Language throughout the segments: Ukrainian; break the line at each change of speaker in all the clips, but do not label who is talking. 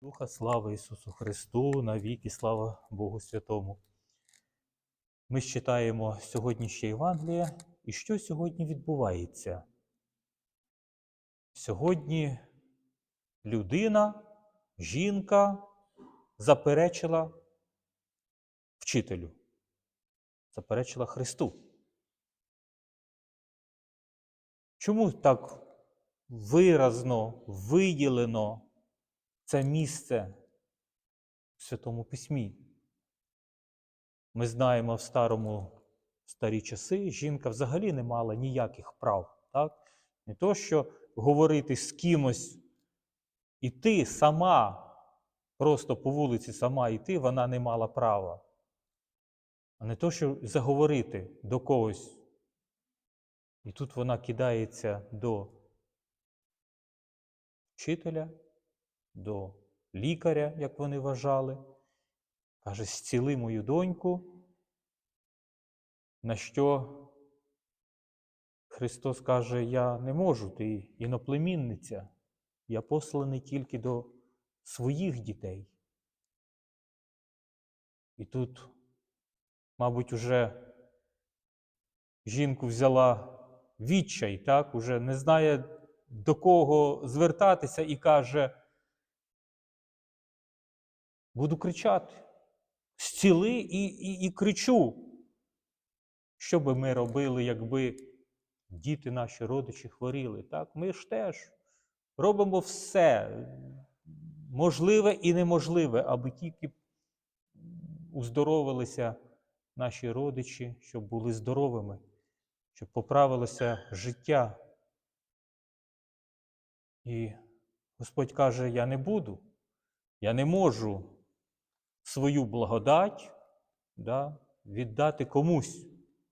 Духа слава Ісусу Христу, навіки слава Богу Святому. Ми читаємо сьогоднішнє Євангеліє, і що сьогодні відбувається? Сьогодні людина, жінка заперечила вчителю, заперечила Христу. Чому так виразно виділено це місце в Святому Письмі? Ми знаємо в старому в старі часи жінка взагалі не мала ніяких прав. Так? Не то, що говорити з кимось, іти сама, просто по вулиці сама йти, вона не мала права. А не то, що заговорити до когось. І тут вона кидається до вчителя, до лікаря, як вони вважали, каже, зціли мою доньку, на що Христос каже, я не можу, ти іноплемінниця, я посланий тільки до своїх дітей. І тут, мабуть, уже жінку взяла відчай, так, уже не знає до кого звертатися і каже, буду кричати, зціли і, і, і кричу. Що би ми робили, якби діти наші родичі хворіли? Так? Ми ж теж робимо все можливе і неможливе, аби тільки уздоровилися наші родичі, щоб були здоровими, щоб поправилося життя. І Господь каже: Я не буду, я не можу свою благодать да, віддати комусь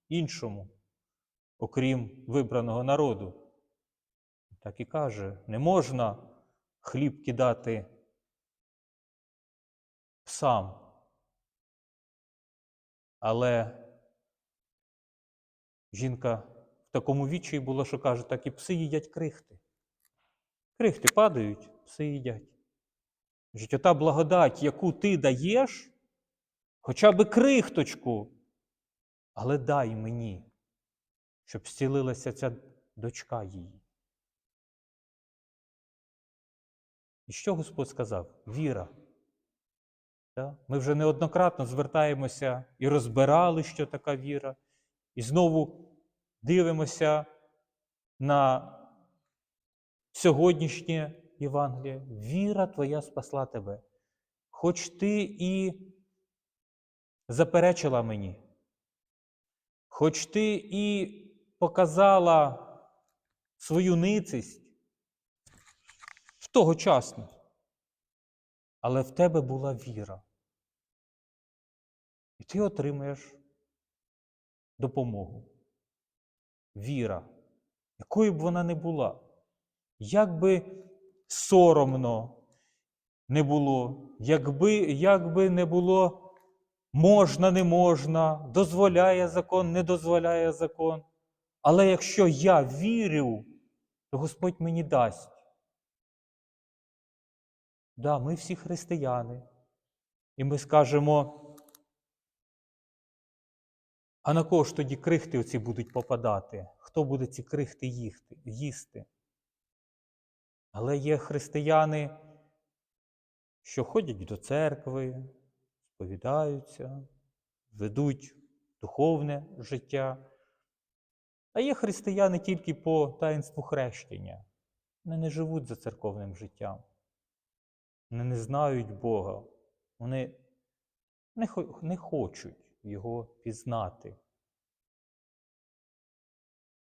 іншому, окрім вибраного народу. Так і каже, не можна хліб кидати псам. Але жінка в такому вічі була, що каже, так і пси їдять крихти. Крихти падають, пси їдять. Кажуть, ота благодать, яку ти даєш, хоча би крихточку, але дай мені, щоб зцілилася ця дочка її. І що Господь сказав? Віра. Ми вже неоднократно звертаємося і розбирали, що така віра, і знову дивимося на сьогоднішнє Євангеліє. Віра твоя спасла тебе. Хоч ти і заперечила мені, хоч ти і показала свою ницість в тогочасно, але в тебе була віра. І ти отримаєш допомогу. Віра, якою б вона не була, як би соромно не було, якби, як би не було можна, не можна, дозволяє закон, не дозволяє закон. Але якщо я вірю, то Господь мені дасть. Да, ми всі християни. І ми скажемо, а на кого ж тоді крихти оці будуть попадати? Хто буде ці крихти їсти? Але є християни, що ходять до церкви, сповідаються, ведуть духовне життя. А є християни тільки по таїнству хрещення. Вони не живуть за церковним життям. Вони не знають Бога. Вони не, хочуть Його пізнати.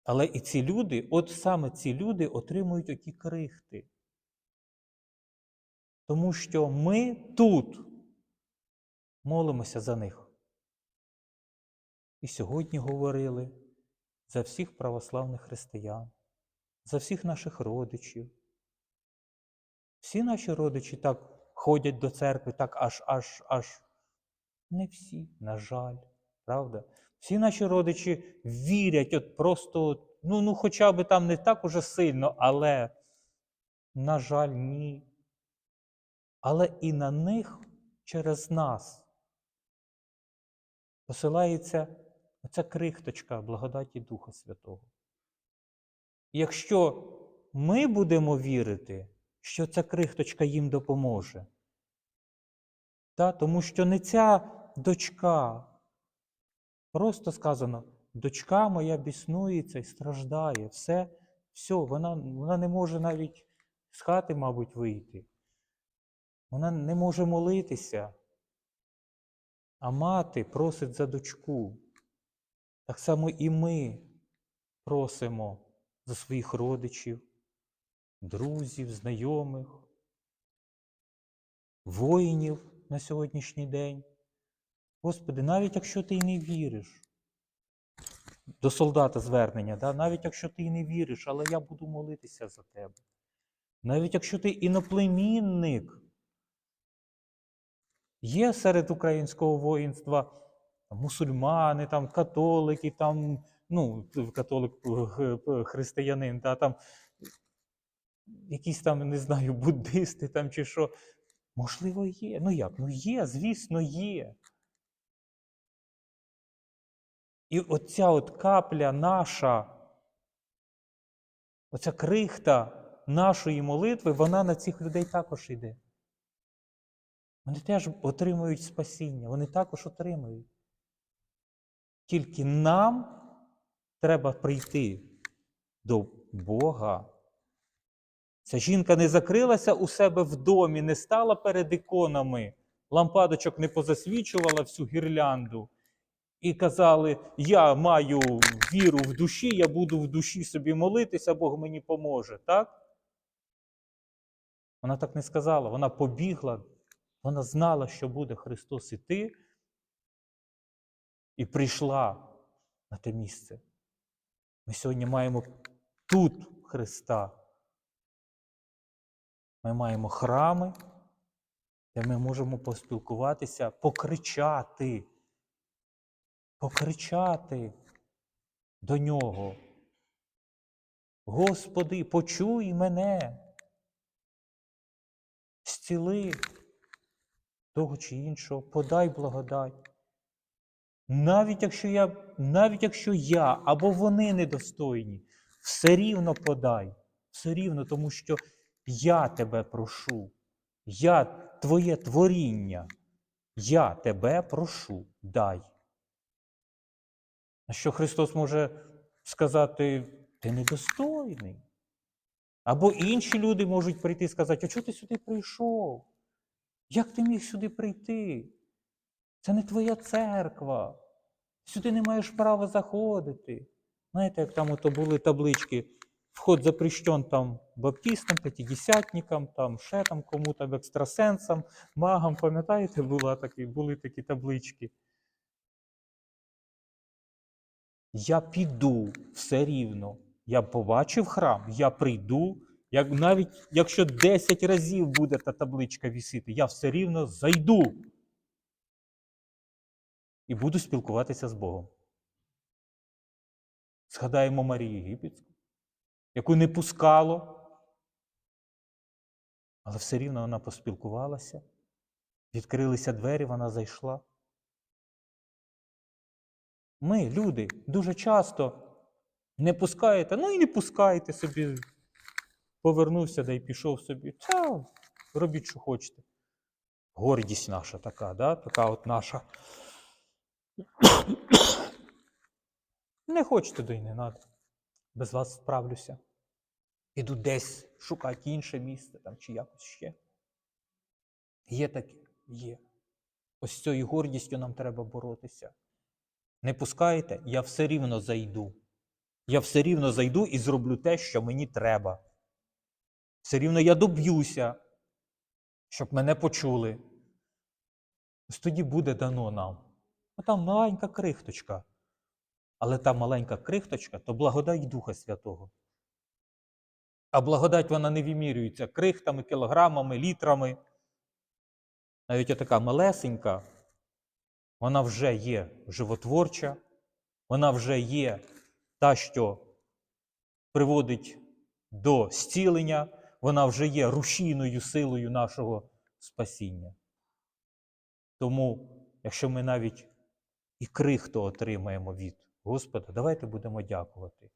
Але і ці люди, от саме ці люди отримують оті крихти. Тому що ми тут молимося за них. І сьогодні говорили за всіх православних християн, за всіх наших родичів. Всі наші родичі так ходять до церкви, так аж аж аж. Не всі, на жаль, правда? Всі наші родичі вірять, от просто, ну, ну хоча б там не так уже сильно, але, на жаль, ні. але і на них через нас посилається оця крихточка благодаті Духа Святого. Якщо ми будемо вірити, що ця крихточка їм допоможе, та, тому що не ця дочка, просто сказано, дочка моя біснується і страждає, все, все, вона, вона не може навіть з хати, мабуть, вийти. Вона не може молитися. А мати просить за дочку. Так само і ми просимо за своїх родичів, друзів, знайомих, воїнів на сьогоднішній день. Господи, навіть якщо ти й не віриш, до солдата звернення, да? навіть якщо ти й не віриш, але я буду молитися за тебе. Навіть якщо ти іноплемінник, є серед українського воїнства мусульмани, там, католики, там, ну, католик г- г- християнин, да, там, якісь там, не знаю, буддисти там чи що. Можливо, є. Ну як? Ну є, звісно, є. І оця от капля наша, оця крихта нашої молитви, вона на цих людей також йде. Вони теж отримують спасіння, вони також отримують. Тільки нам треба прийти до Бога. Ця жінка не закрилася у себе в домі, не стала перед іконами, лампадочок не позасвічувала всю гірлянду і казали: Я маю віру в душі, я буду в душі собі молитися, Бог мені поможе. Так? Вона так не сказала. Вона побігла, вона знала, що буде Христос іти, і прийшла на те місце. Ми сьогодні маємо тут Христа. Ми маємо храми, де ми можемо поспілкуватися, покричати, покричати до нього. Господи, почуй мене, зціли того чи іншого, подай благодать. Навіть якщо я, навіть якщо я або вони недостойні, все рівно подай, все рівно, тому що я тебе прошу, я твоє творіння, я тебе прошу, дай. На що Христос може сказати, ти недостойний. Або інші люди можуть прийти і сказати, а чого ти сюди прийшов? Як ти міг сюди прийти? Це не твоя церква. Сюди не маєш права заходити. Знаєте, як там ото були таблички, вход запрещен там баптистам, п'ятидесятникам, там ще там кому там екстрасенсам, магам, пам'ятаєте, була такі, були такі таблички. Я піду все рівно. Я побачив храм, я прийду. Як, навіть якщо 10 разів буде та табличка вісити, я все рівно зайду і буду спілкуватися з Богом. Згадаємо Марію Єгипетську, яку не пускало, але все рівно вона поспілкувалася, відкрилися двері, вона зайшла. Ми, люди, дуже часто не пускаєте, ну і не пускаєте собі. Повернувся да й пішов собі. Та, робіть, що хочете. Гордість наша така, да? така от наша. Не хочете, то й не треба. Без вас справлюся. Піду десь шукати інше місце там, чи якось ще. Є таке? Є. Ось з цією гордістю нам треба боротися. Не пускаєте, я все рівно зайду. Я все рівно зайду і зроблю те, що мені треба. Все рівно я доб'юся, щоб мене почули. Ось тоді буде дано нам. А там маленька крихточка. Але та маленька крихточка то благодать Духа Святого. А благодать вона не вимірюється крихтами, кілограмами, літрами. Навіть така малесенька, вона вже є животворча, вона вже є та, що приводить до зцілення, вона вже є рушійною силою нашого спасіння. Тому, якщо ми навіть і крихту отримаємо від Господа, давайте будемо дякувати.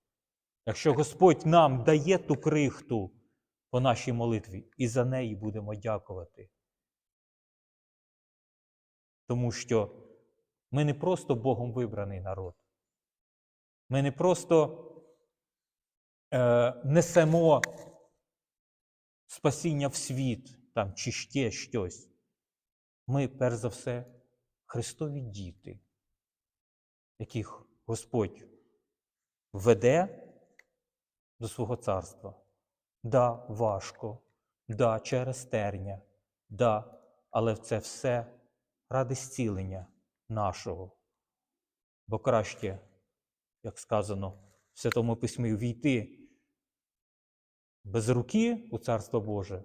Якщо Господь нам дає ту крихту по нашій молитві, і за неї будемо дякувати. Тому що ми не просто Богом вибраний народ. Ми не просто е, несемо спасіння в світ там, чи ще щось. Ми, перш за все, Христові діти, яких Господь веде до свого царства. Да, важко, да, через терня, да, але це все ради зцілення нашого. Бо краще, як сказано в Святому Письмі, війти без руки у Царство Боже,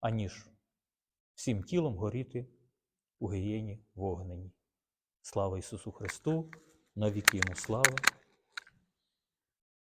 аніж всім тілом горіти у гієні вогнені. Слава Ісусу Христу, навіки йому слава.